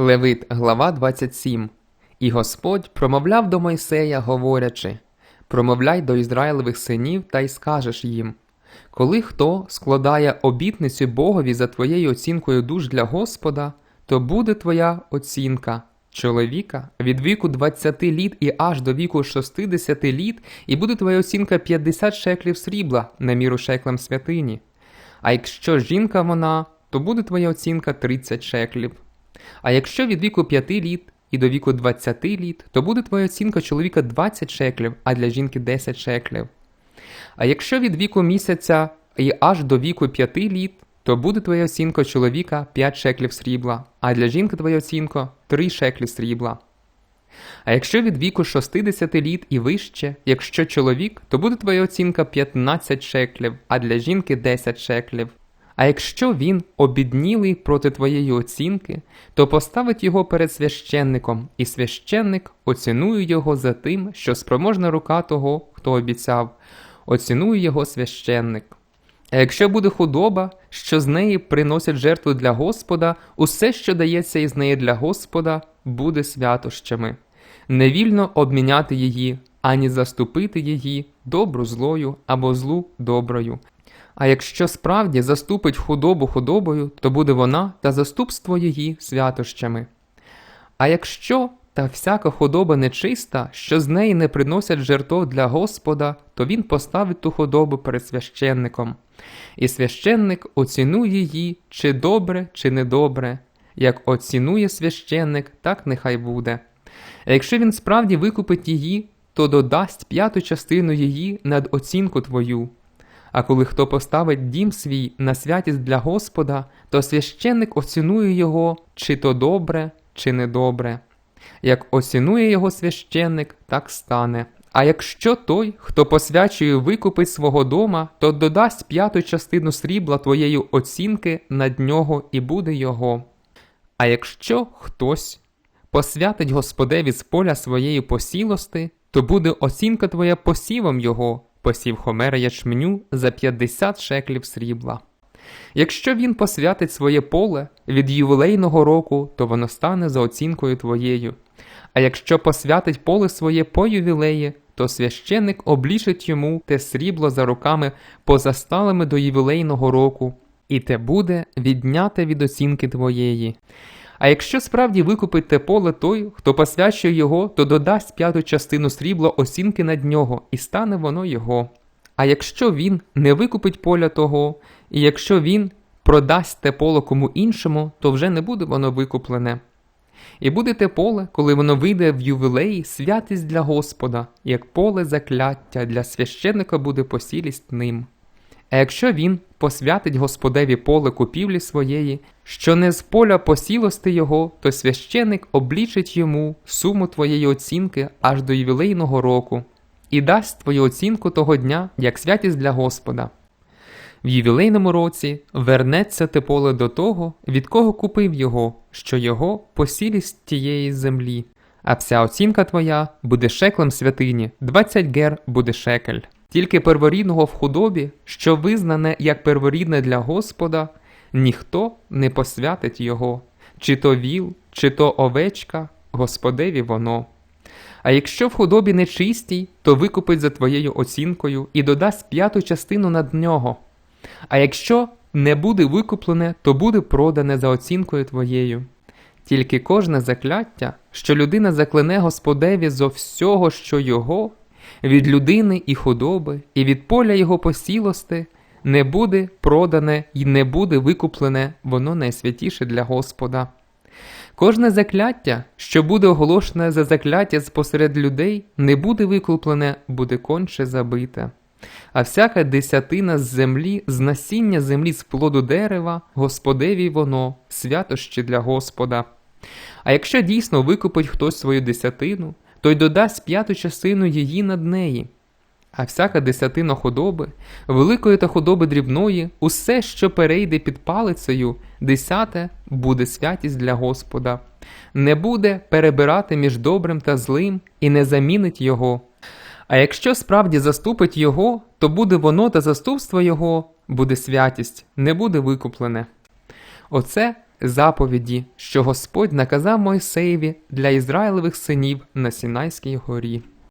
Левит, глава 27. І Господь промовляв до Мойсея, говорячи: Промовляй до Ізраїлевих синів та й скажеш їм: Коли хто складає обітницю Богові за твоєю оцінкою душ для Господа, то буде твоя оцінка чоловіка від віку 20 літ і аж до віку 60 літ, і буде твоя оцінка 50 шеклів срібла на міру шеклем святині. А якщо жінка вона, то буде твоя оцінка 30 шеклів. А якщо від віку 5 літ і до віку 20 літ, то буде твоя оцінка чоловіка 20 шеклів, а для жінки 10 шеклів. А якщо від віку місяця і аж до віку 5 літ, то буде твоя оцінка чоловіка 5 шеклів срібла, а для жінки твоя оцінка 3 шеклі срібла. А якщо від віку 60 літ і вище, якщо чоловік, то буде твоя оцінка 15 шеклів, а для жінки 10 шеклів. А якщо він обіднілий проти твоєї оцінки, то поставить його перед священником, і священник оцінує його за тим, що спроможна рука того, хто обіцяв, оцінує його священник. А якщо буде худоба, що з неї приносять жертву для Господа, усе, що дається із неї для Господа, буде святощами. Не вільно обміняти її, ані заступити її добру злою або злу доброю. А якщо справді заступить худобу худобою, то буде вона та заступство її святощами. А якщо та всяка худоба нечиста, що з неї не приносять жертв для Господа, то він поставить ту худобу перед священником. І священник оцінує її, чи добре, чи недобре. Як оцінує священник, так нехай буде. А якщо він справді викупить її, то додасть п'яту частину її над оцінку твою. А коли хто поставить дім свій на святість для Господа, то священник оцінує його, чи то добре, чи недобре. Як оцінує його священник, так стане. А якщо той, хто посвячує викупить свого дома, то додасть п'яту частину срібла твоєї оцінки над нього і буде його. А якщо хтось посвятить Господеві з поля своєї посілости, то буде оцінка твоя посівом його, посів хомера ячменю за 50 шеклів срібла. Якщо він посвятить своє поле від ювілейного року, то воно стане за оцінкою твоєю. А якщо посвятить поле своє по ювілеї, то священник облішить йому те срібло за руками позасталими до ювілейного року, і те буде відняте від оцінки твоєї. А якщо справді викупить те поле той, хто посвячує його, то додасть п'яту частину срібла оцінки над нього, і стане воно його. А якщо він не викупить поля того, і якщо він продасть те поле кому іншому, то вже не буде воно викуплене. І буде те поле, коли воно вийде в ювілеї, святість для Господа, як поле закляття для священника буде посілість ним. А якщо він посвятить Господеві поле купівлі своєї, що не з поля посілости його, то священик облічить йому суму твоєї оцінки аж до ювілейного року, і дасть твою оцінку того дня як святість для Господа. В ювілейному році вернеться те поле до того, від кого купив його, що його посілість тієї землі, а вся оцінка твоя буде шеклем святині, 20 гер буде шекель. Тільки перворідного в худобі, що визнане як перворідне для Господа, ніхто не посвятить його, чи то віл, чи то овечка, Господеві воно. А якщо в худобі нечистій, то викупить за твоєю оцінкою і додасть п'яту частину над нього. А якщо не буде викуплене, то буде продане за оцінкою твоєю. Тільки кожне закляття, що людина заклене Господеві зо всього, що його, від людини і худоби, і від поля його посілости, не буде продане і не буде викуплене, воно найсвятіше для Господа. Кожне закляття, що буде оголошене за закляття спосеред людей, не буде викуплене, буде конче забите. А всяка десятина з землі, з насіння землі з плоду дерева, Господеві воно, святощі для Господа. А якщо дійсно викупить хтось свою десятину, то й додасть п'яту частину її над неї. А всяка десятина худоби, великої та худоби дрібної, усе, що перейде під палицею, десяте буде святість для Господа, не буде перебирати між добрим та злим і не замінить його. А якщо справді заступить його, то буде воно та заступство його, буде святість, не буде викуплене. Оце заповіді, що Господь наказав Мойсеєві для Ізраїлевих синів на Сінайській горі.